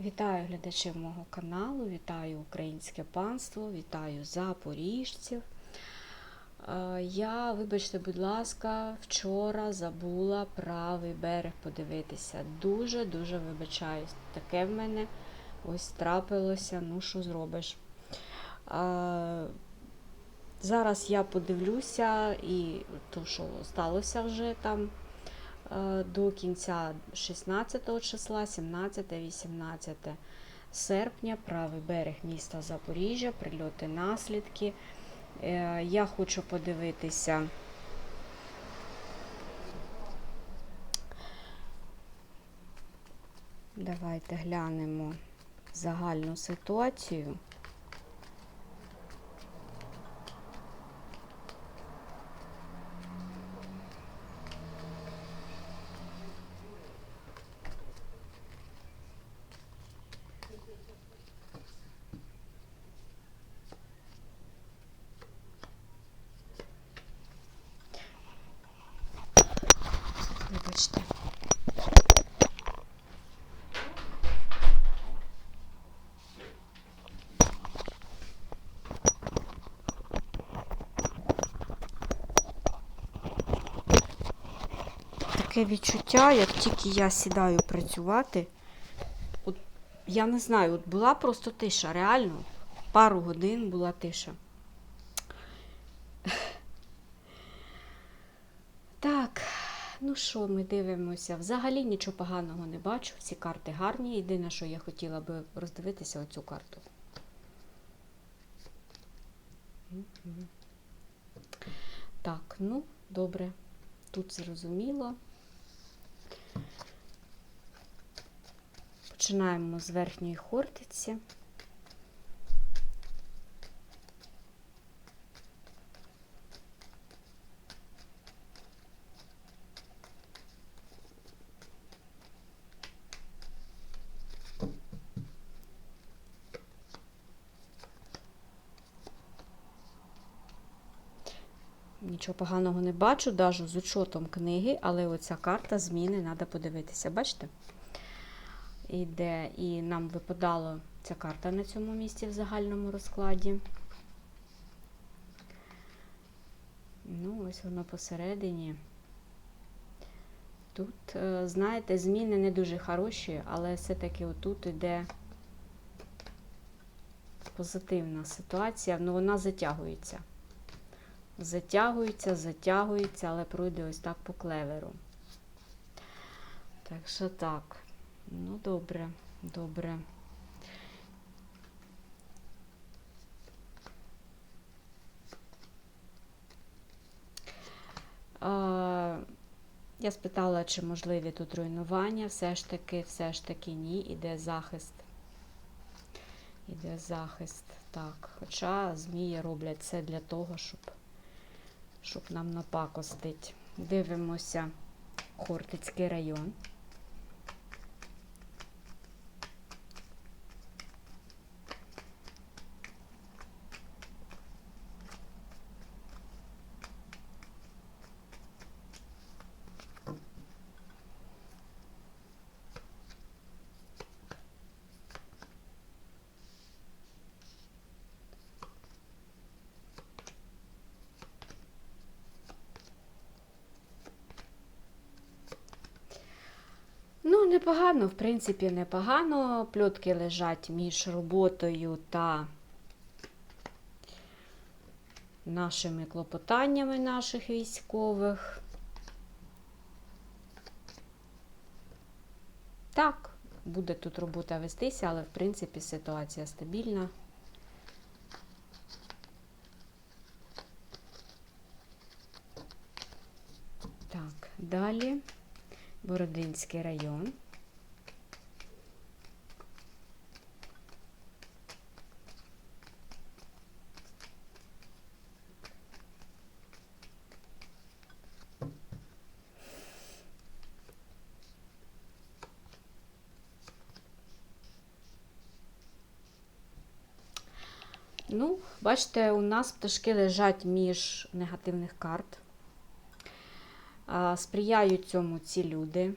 Вітаю глядачів мого каналу, вітаю українське панство, вітаю запоріжців. Е, Я, вибачте, будь ласка, вчора забула правий берег подивитися. Дуже-дуже вибачаюсь. Таке в мене ось трапилося, ну що зробиш. Е, Зараз я подивлюся і то, що сталося вже там до кінця 16 числа, 17, 18 серпня, правий берег міста Запоріжжя, прильоти, наслідки. Е, Я хочу подивитися. Давайте глянемо загальну ситуацію. Вибачте. Таке відчуття, як тільки я сідаю працювати, от я не знаю, от була просто тиша, реально, пару годин була тиша. Так, ну що, ми дивимося. Взагалі нічого поганого не бачу. Всі карти гарні. Єдине, що я хотіла би роздивитися оцю карту. Так, ну, добре. Тут зрозуміло. Починаємо з верхньої хортиці. Нічого поганого не бачу, навіть з учетом книги, але оця карта зміни треба подивитися. Бачите? Іде, і нам випадала ця карта на цьому місці в загальному розкладі. Ну, ось воно посередині. Тут, е, знаєте, зміни не дуже хороші, але все-таки отут іде позитивна ситуація, ну вона затягується. Затягується, затягується, але пройде ось так по клеверу. Так що так. Ну, добре, добре. А, я спитала, чи можливі тут руйнування. Все ж таки, все ж таки ні, іде захист. Іде захист. Так. Хоча змії роблять це для того, щоб щоб нам напакостить. Дивимося Хортицький район. Ну, непогано, в принципі, непогано. Пльотки лежать між роботою та нашими клопотаннями наших військових. Так, буде тут робота вестися, але в принципі ситуація стабільна. Так, далі. Бородинський район. Ну, бачите, у нас пташки лежать між негативних карт. Сприяють цьому ці люди.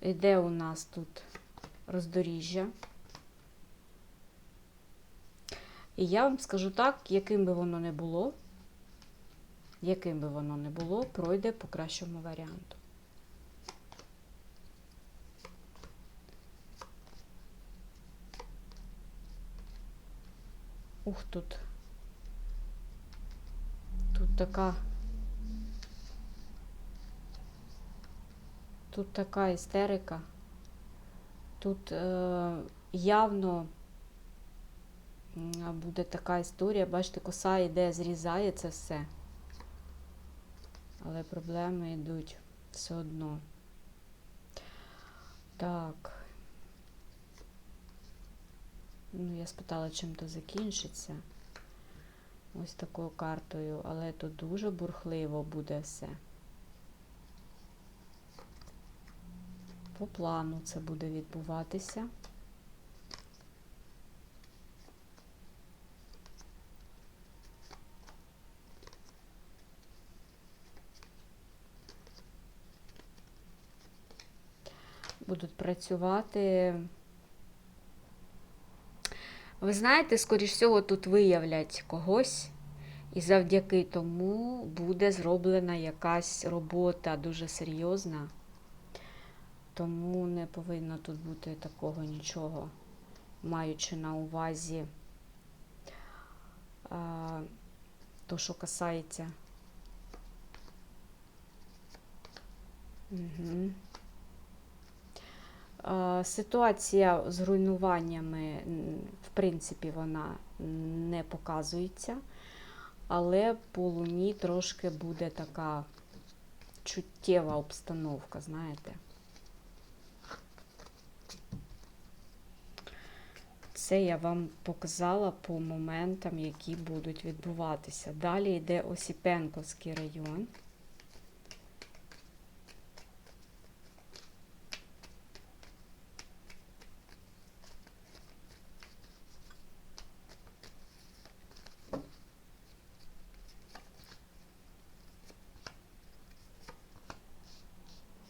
Іде у нас тут роздоріжжя. І я вам скажу так, яким би воно не було, яким би воно не було, пройде по кращому варіанту. Ух, тут. Тут така. Тут така істерика. Тут е, явно буде така історія. Бачите, коса йде, зрізає це все. Але проблеми йдуть все одно. Так. Ну, я спитала, чим то закінчиться. Ось такою картою, але тут дуже бурхливо буде все. По плану це буде відбуватися. Будуть працювати. Ви знаєте, скоріш всього, тут виявлять когось, і завдяки тому буде зроблена якась робота дуже серйозна. Тому не повинно тут бути такого нічого, маючи на увазі а, то, що касається. Угу. А, ситуація з руйнуваннями, в принципі, вона не показується, але по луні трошки буде така чуттєва обстановка, знаєте. Це я вам показала по моментам, які будуть відбуватися. Далі йде Осіпенковський район.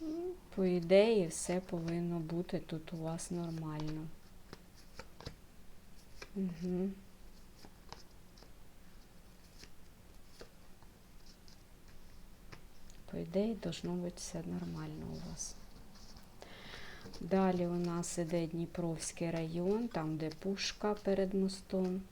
Ну, По ідеї, все повинно бути тут у вас нормально. Угу. По ідеї, должно бути все нормально у вас. Далі у нас іде Дніпровський район, там, де пушка перед мостом.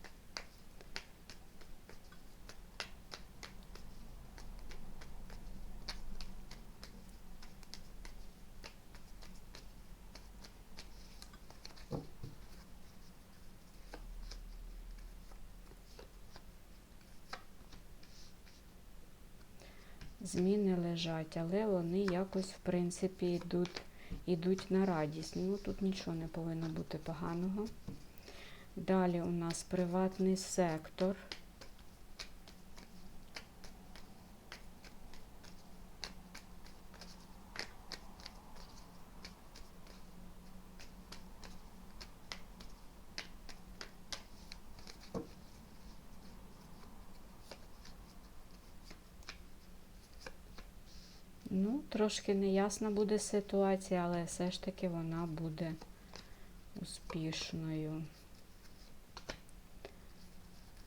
Зміни лежать, але вони якось, в принципі, йдуть, йдуть на радість. Ну, тут нічого не повинно бути поганого. Далі у нас приватний сектор. Ну, трошки неясна буде ситуація, але все ж таки вона буде успішною.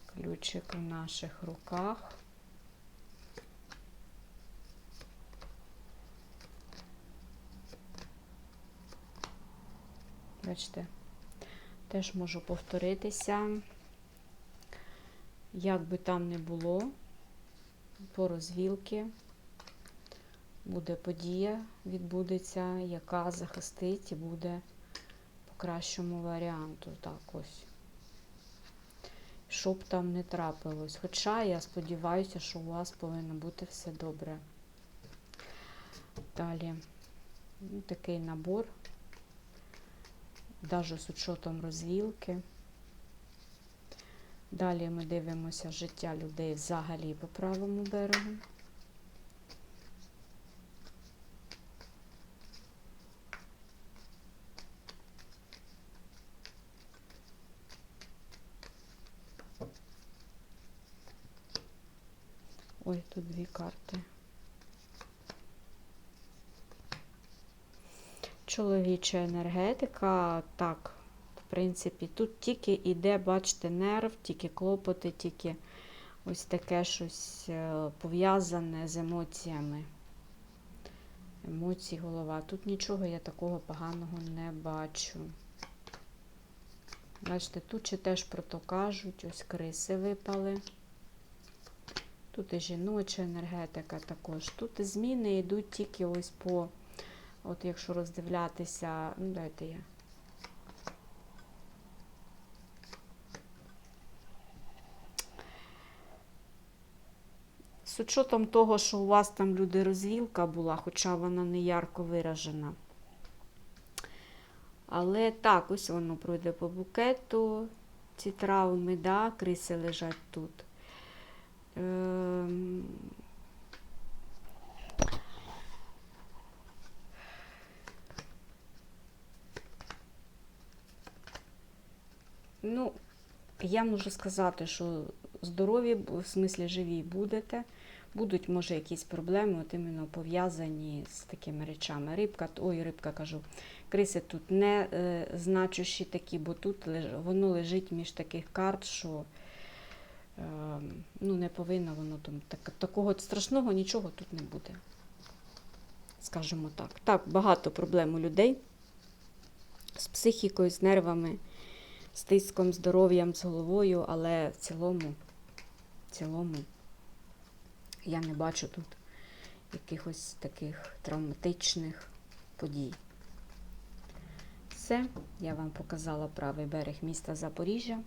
Ключик в наших руках. Бачите, теж можу повторитися. Як би там не було, по розвілки буде подія, відбудеться, яка захистить і буде по кращому варіанту. Так ось. Щоб там не трапилось. Хоча я сподіваюся, що у вас повинно бути все добре. Далі ну, такий набор, навіть з учетом розвілки. Далі ми дивимося життя людей взагалі по правому берегу. Ой, тут дві карти. чоловіча енергетика, так, в принципі, тут тільки іде, бачите, нерв, тільки клопоти, тільки ось таке щось е, пов'язане з емоціями. Емоції, голова. Тут нічого я такого поганого не бачу. Бачите, тут ще теж про то кажуть, ось криси випали. Тут і жіноча енергетика також. Тут зміни йдуть тільки ось по, от якщо роздивлятися, ну дайте я. З учетом того, що у вас там люди розвілка була, хоча вона не ярко виражена. Але так, ось воно пройде по букету. Ці травми, да, криси лежать тут. Ем, Ну, я можу сказати, що здорові, в смислі живі будете. Будуть, може, якісь проблеми, от іменно пов'язані з такими речами. Рибка, ой, рибка кажу, криси тут не е, значущі такі, бо тут леж- воно лежить між таких карт, що ну, не повинно воно там так, такого страшного нічого тут не буде. Скажімо так. Так, багато проблем у людей з психікою, з нервами, з тиском, здоров'ям, з головою, але в цілому, в цілому я не бачу тут якихось таких травматичних подій. Все, я вам показала правий берег міста Запоріжжя.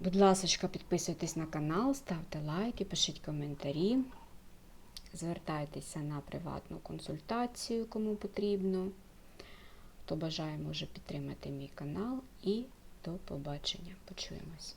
Будь ласка, підписуйтесь на канал, ставте лайки, пишіть коментарі. Звертайтеся на приватну консультацію, кому потрібно. Хто бажає, може підтримати мій канал. І до побачення. Почуємось.